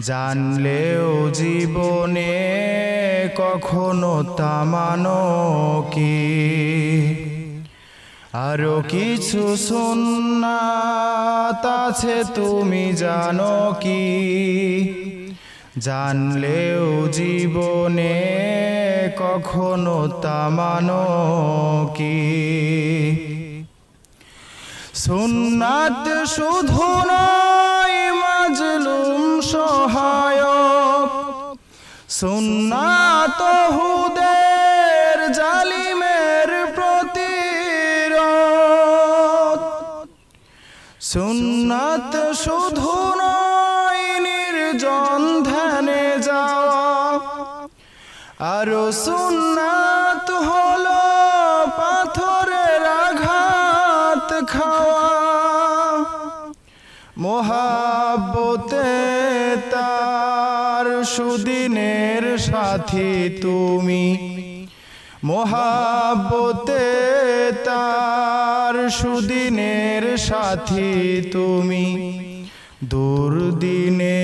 জানলেও জীবনে কখনো তামানো কি? আরও কিছু সুন্নাত আছে তুমি জানো কি? জানলেও জীবনে কখনো তামানো কি? সুন্নাত শুধু নয়, মাজলুম সহায়ক। সুন্নাত হুদের জালিমের প্রতিরোধ। সুন্নাত শুধু যাওয়া। আরও সুন্নাত হলো পাথরের আঘাত খাওয়া। মোহাব্বতে তার সুদিনের সাথী তুমি। মোহাব্বতে তার সুদিনের সাথী তুমি। দুর্দিনে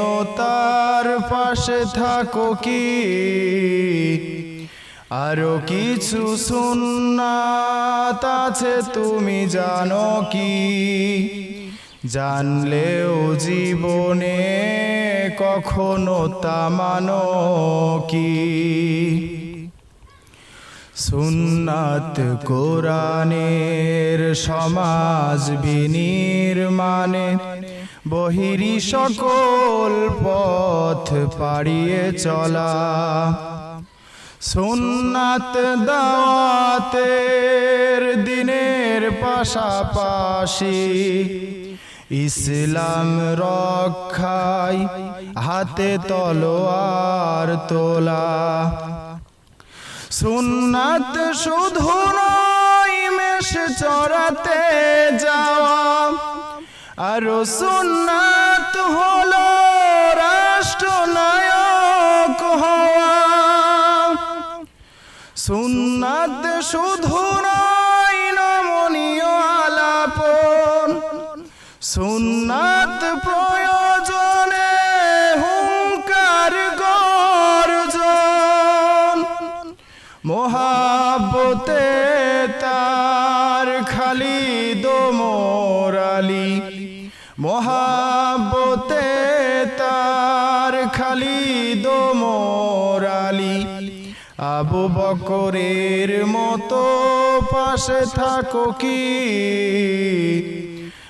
ও তার পাশে থাকো কি? আরও কিছু সুন্নাত আছে তুমি জানো কি? জানলেও জীবনে কখনো তামানো কি? সুন্নাত কোরআনের সমাজ বিনির্মাণে বহিরি সকল পথ পাড়িয়ে চলা। সুন্নাত দাওয়াতের দিনের পাশাপাশি ইসলাম রক্ষায় হাতে তলোয়ার তোলা। সুন্নাত শুধু নয়, মেষ চড়াতে যাওয়া। আরও সুন্নাত হলো রাষ্ট্রনায়ক হওয়া। সুন্নাত শুধু নয় সুন্নাত প্রয়োজনে হুঙ্কার গর্জন। মোহাব্বতে তার খালি দোমরালি মোহাব্বতে তার খালি দোমরালি আবু বকরের মতো পাশে থাকো কি?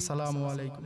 আসসালামু আলাইকুম।